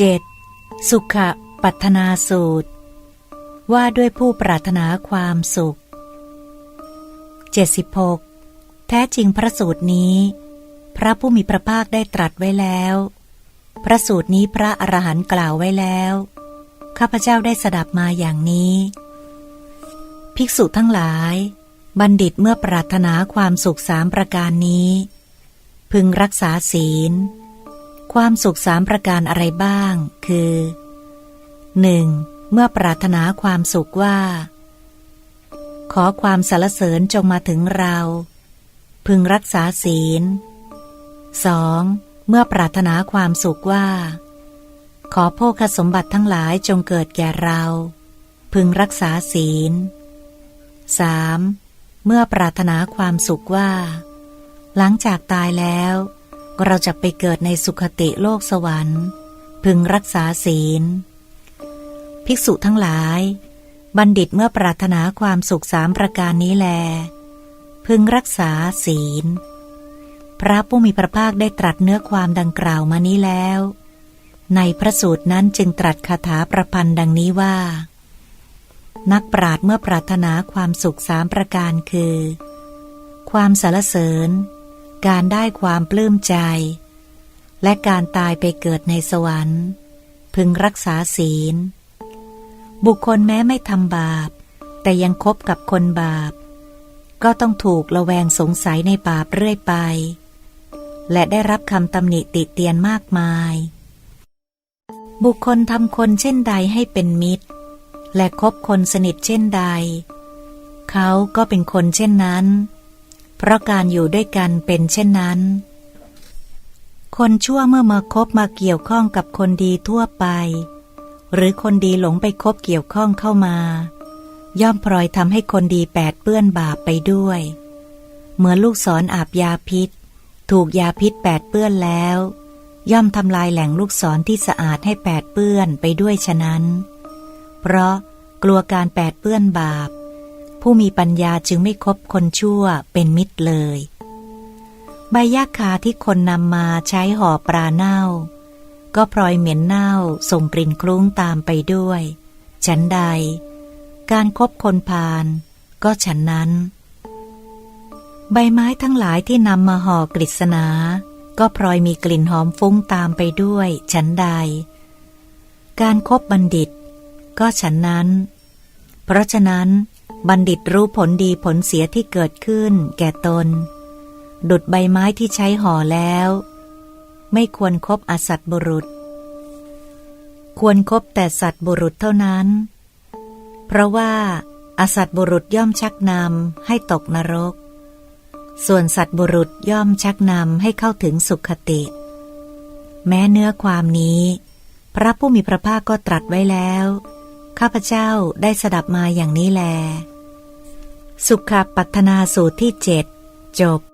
7. สุขปัฒนาสูตร ว่าด้วยผู้ปรารถนาความสุข 76. แท้จริงพระสูตรนี้ พระผู้มีพระภาคได้ตรัสไว้แล้ว พระสูตรนี้พระอรหันต์กล่าวไว้แล้ว ข้าพเจ้าได้สดับมาอย่างนี้ ภิกษุทั้งหลาย บัณฑิตเมื่อปรารถนาความสุขสามประการนี้ พึงรักษาศีล ความสุขสามประการอะไรบ้าง คือ 1. เมื่อปรารถนาความสุขว่า ขอความสรรเสริญจงมาถึงเรา พึงรักษาศีล 2. เมื่อปรารถนาความสุขว่า ขอโภคสมบัติทั้งหลายจงเกิดแก่เรา พึงรักษาศีล 3. เมื่อปรารถนาความสุขว่า หลังจากตายแล้ว เราจะไปเกิดในสุขติโลกสวรรค์ พึงรักษาศีล ภิกษุทั้งหลาย บัณฑิตเมื่อปรารถนาความสุขสามประการนี้แล พึงรักษาศีล พระผู้มีพระภาคได้ตรัสเนื้อความดังกล่าวมานี้แล้ว ในพระสูตรนั้นจึงตรัสคาถาประพันธ์ดังนี้ว่า นักปราดเมื่อปรารถนาความสุขสามประการคือ ความสารเสริญ การได้ความปลื้มใจ และการตายไปเกิดในสวรรค์ พึงรักษาศีล บุคคลแม้ไม่ทำบาป แต่ยังคบกับคนบาป ก็ต้องถูกระแวงสงสัยในบาปเรื่อยไป และได้รับคำตำหนิติเตียนมากมาย บุคคลทำคนเช่นใดให้เป็นมิตร และคบคนสนิทเช่นใด เขาก็เป็นคนเช่นนั้น เพราะการอยู่ด้วยกันเป็นเช่นนั้น คนชั่วเมื่อมาคบมาเกี่ยวข้องกับคนดีทั่วไป หรือคนดีหลงไปคบเกี่ยวข้องเข้ามา ย่อมพลอยทำให้คนดีแปดเปื้อนบาปไปด้วย เหมือนลูกศรออาบยาพิษ ถูกยาพิษแปดเปื้อนแล้ว ย่อมทำลายแหล่งลูกศรที่สะอาดให้แปดเปื้อนไปด้วยฉะนั้น เพราะกลัวการแปดเปื้อนบาป ผู้มีปัญญาจึงไม่คบคนชั่วเป็นมิตรเลย ใบยาคาที่คนนำมาใช้ห่อปลาเน่า ก็พลอยเหม็นเน่าส่งกลิ่นคลุ้งตามไปด้วย ฉันใด การครบคนพาลก็ฉันนั้น ใบไม้ทั้งหลายที่นำมาห่อกฤษณา ก็พลอยมีกลิ่นหอมฟุ้งตามไปด้วย ฉันใด การครบบัณฑิต ก็ฉันนั้น เพราะฉะนั้น บัณฑิตรู้ผลดีผลเสียที่เกิดขึ้น แก่ตน ดุดใบไม้ที่ใช้ห่อแล้ว ไม่ควรครบอสัตบุรุษ ควรครบแต่สัตบุรุษเท่านั้น เพราะว่าอสัตบุรุษย่อมชักนำให้ตกนรก ส่วนสัตบุรุษย่อมชักนำให้เข้าถึงสุขติ แม้เนื้อความนี้ พระผู้มีพระภาคก็ตรัสไว้แล้ว ข้าพเจ้าได้สดับมาอย่างนี้แล สุขปัฒนาสูตรที่เจ็ดจบ